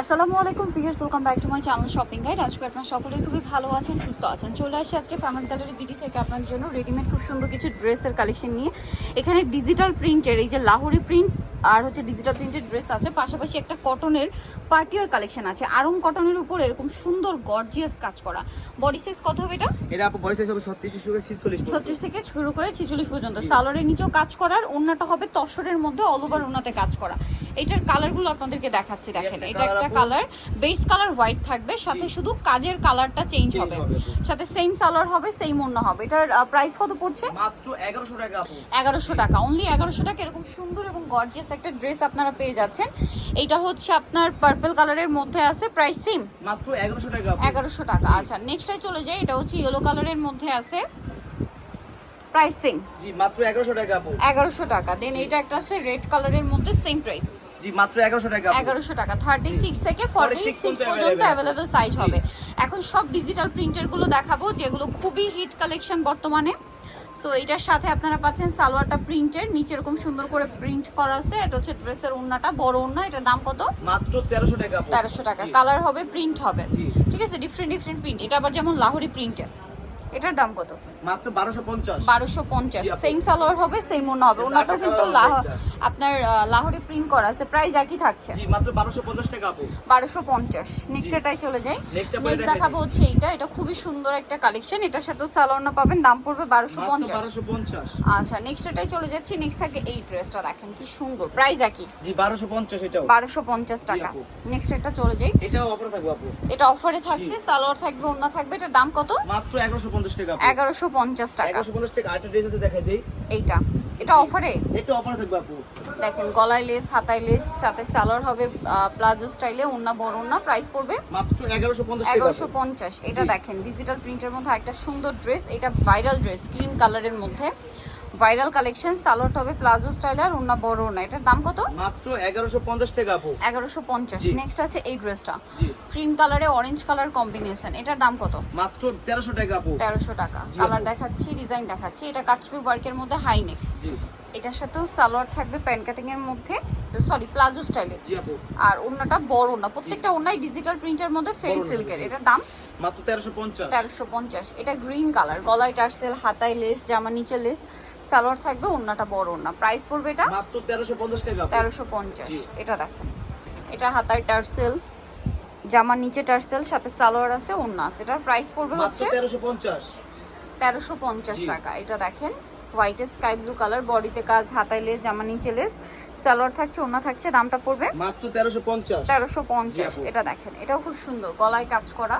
আসসালামু আলাইকুম viewers welcome back to my channel shopping guide আজকে আপনারা সকলেই খুবই ভালো আছেন সুস্থ আছেন। চলে আসি আজকে ফেমাস গ্যালারি বিডি থেকে আপনাদের জন্য রেডিমেড খুব সুন্দর কিছু ড্রেসের কালেকশন নিয়ে। এখানে ডিজিটাল প্রিন্টের এই যে লাহোরি প্রিন্ট আর হচ্ছে ডিজিটাল প্রিন্টের ড্রেস আছে পাশাপাশি একটা কটনের পার্টিয়ার কালেকশন আছে। আরং কটনের উপর এরকম সুন্দর গর্জিয়াস কাজ করা। বডি সাইজ কত হবে এটা? এটা আপু বয়স হিসাবে ছত্রিশ থেকে ছিচল্লিশ ছত্রিশ থেকে শুরু করে ছিচল্লিশ পর্যন্ত। সালোয়ারের নিচেও কাজ করার ওড়নাটা হবে তসরের মধ্যে অল ওভার ওড়নাতে কাজ করা। এটার কালারগুলো আপনাদেরকে দেখাচ্ছি দেখেন। এটা একটা কালার বেস কালার হোয়াইট থাকবে সাথে শুধু কাজের কালারটা চেঞ্জ হবে। সাথে সেম সালোয়ার হবে সেম অন্য হবে। এটার প্রাইস কত পড়ছে? মাত্র এগারোশো টাকা আপু। এগারোশো টাকা। অনলি এগারোশো টাকা এরকম সুন্দর এবং গর্জিয়াস একটা ড্রেস আপনারা পেয়ে যাচ্ছেন। এটা হচ্ছে আপনার পার্পল কালারের মধ্যে আছে প্রাইস সেম মাত্র এগারোশো টাকা আপু। এগারোশো টাকা আচ্ছা। নেক্সটে চলে যাই এটা হচ্ছে ইয়েলো কালারের মধ্যে আছে। প্রাইস সেম জি মাত্র এগারোশো টাকা আপু। এগারোশো টাকা। দেন এটা একটা আছে রেড কালারের মধ্যে সেম প্রাইস জি মাত্র এগারোশো টাকা আপু। এগারোশো টাকা। থার্টি সিক্স থেকে ফর্টি 46 সিক্স পর্যন্ত। অ্যাভেলেবেল সাইজ হবে। এখন সব ডিজিটাল প্রিন্টারগুলো দেখাবো যেগুলো খুবই হিট কালেকশন বর্তমানে। সো এটার সাথে আপনারা পাচ্ছেন সালোয়ারটা প্রিন্টের নিচে এরকম সুন্দর করে প্রিন্ট করা আছে। এটা হচ্ছে ড্রেসের ওড়নাটা বড় ওড়না। এটার দাম কত? মাত্র তেরোশো টাকা আপু। তেরোশো টাকা। কালার হবে প্রিন্ট হবে। ঠিক আছে? ডিফারেন্ট ডিফারেন্ট প্রিন্ট এটা আবার যেমন লাহোরি প্রিন্টের এটার দাম কত? মাত্র বারোশো পঞ্চাশ। বারোশো পঞ্চাশ। জি, আপু। সেম সালোয়ার হবে সেম ওড়না হবে। এটা কিন্তু colour লাহ হবে এটা। আপনার আহ, প্রিন্ট করা আছে প্রাইস একই থাকছে। জি মাত্র বারোশো পঞ্চাশ টাকা আপু। বারোশো পঞ্চাশ। নেক্সট এটাই চলে যাই। Next এ পরে নেক্সট দেখাবো হচ্ছে এইটা। এটা খুবই সুন্দর একটা কালেকশন এটার সাথে সালোয়ার পাবেন। দাম পড়বে বারোশো মাত্র পঞ্চাশ বারোশো পঞ্চাশ। আচ্ছা নেক্সট এটাই চলে যাচ্ছি। নেক্সট থাকে এই ড্রেসটা দেখেন কি সুন্দর। প্রাইস একই। জি বারোশো পঞ্চাশ এটাও। টাকা। নেক্সট এটা চলে যাই। এটাও অফারে থাকব আপু। এটা অফারে থাকছে। সালোয়ার থাকবে ওড়না থাকবে। এটার দাম কত? মাত্র এগারোশো পঞ্চাশ টাকা আপু। এগারোশো পঞ্চাশ টাকা। এগারোশো পঞ্চাশ টাকা আরেকটা ড্রেস আছে দেখাই দেই। এইটা। এটা অফারে এটা অফারে থাকবে আপু। দেখেন গলায় লেস হাতায় লেস সাথে সালোয়ার হবে প্লাজো স্টাইলে ওড়না বড় ওড়না প্রাইস পড়বে মাত্র এগারোশো পঞ্চাশ টাকা এটা দেখেন ডিজিটাল প্রিন্টের মধ্যে একটা সুন্দর ড্রেস এটা ভাইরাল ড্রেস ক্রিম কালারের মধ্যে। ভাইরাল কালেকশন সালোয়ার হবে প্লাজো স্টাইল আর ওনা বড় না এটার দাম কত? মাত্র এগারোশো পঞ্চাশ টাকা আপু। এগারোশো পঞ্চাশ। জি। নেক্সট আছে এই ড্রেসটা। ক্রিম কালারে অরেঞ্জ কালার কম্বিনেশন এটার দাম কত? মাত্র তেরোশো টাকা আপু। তেরোশো টাকা। কালার দেখাচ্ছি ডিজাইন দেখাচ্ছি। এটা কাটছবি ওয়ার্কের মধ্যে হাই নেক জি। এটার সাথেও সালোয়ার থাকবে প্যান্ট কাটিং এর মধ্যে সরি প্লাজো স্টাইলে। আর ওড়নাটা বড় ওড়না প্রত্যেকটা ওড়নাই ডিজিটাল প্রিন্টের মধ্যে ফেরি সিল্কের। এটার দাম? মাত্র তেরোশো পঞ্চাশ। এটা গ্রিন কালার গলায় টার্সেল হাতায় লেস জামা নিচে লেস সালোয়ার থাকবে বড় প্রাইস পড়বে এটা? মাত্র টাকা। এটা দেখেন। এটা হাতায় টার্সেল জামার নিচে টার্সেল সাথে সালোয়ার আছে আছে। এটার প্রাইস পড়বে হচ্ছে তেরোশো পঞ্চাশ। তেরোশো পঞ্চাশ জি। টাকা। এটা দেখেন। হোয়াইট স্কাই ব্লু কালার বডিতে কাজ হাতায় লেস জামা নিচে লেস সালোয়ার থাকছে ওনা থাকছে দামটা পড়বে মাত্র তেরোশো পঞ্চাশ তেরোশো পঞ্চাশ। এটা দেখেন এটাও খুব সুন্দর গলায় কাজ করা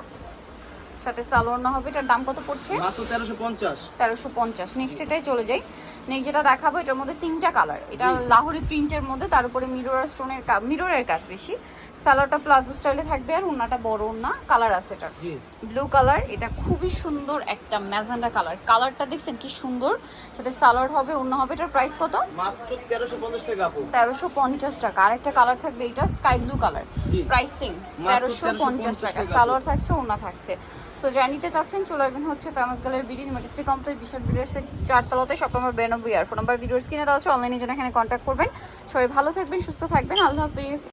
সাথে সালোয়ার না হবে এটার দাম কত পড়ছে? মাত্র তেরোশো পঞ্চাশ। নেক্সট এটাই চলে যাই। নেক্সট যেটা দেখাবো এটার মধ্যে তিনটা কালার এটা। লাহোরি প্রিন্টের মধ্যে তার উপরে মিরর স্টোনের মিররের কাজ বেশি। সালোয়ারটা প্লাজো স্টাইলে থাকবে আর ওড়নাটা বড় ওড়না কালার আছে এটার। ব্লু কালার এটা খুবই সুন্দর একটা ম্যাজেন্ডা কালার কালারটা দেখছেন কি সুন্দর? সাথে সালোয়ার হবে ওড়না হবে এটার প্রাইস কত? মাত্র তেরোশো পঞ্চাশ টাকা আপু। তেরোশো পঞ্চাশ টাকা। আরেকটা কালার থাকবে এটা স্কাই ব্লু কালার। প্রাইসিং তেরোশো পঞ্চাশ 1350 টাকা। সালোয়ার থাকছে ওড়না থাকছে। সো জানিতে চাচ্ছেন চলে আসবেন হচ্ছে ফেমাস গালের বিডি মেডিস্ট্রি কমপ্লেক্স বিশাল বিডার্সের চারতলাতে শপ নম্বর বিরানব্বই আর ফোন নম্বর ভিডিওস কিনে দেওয়া হচ্ছে অনলাইনে জন্য এখানে কন্ট্যাক্ট করবেন। সবাই ভালো থাকবেন, সুস্থ থাকবেন। আল্লাহ হাফিজ।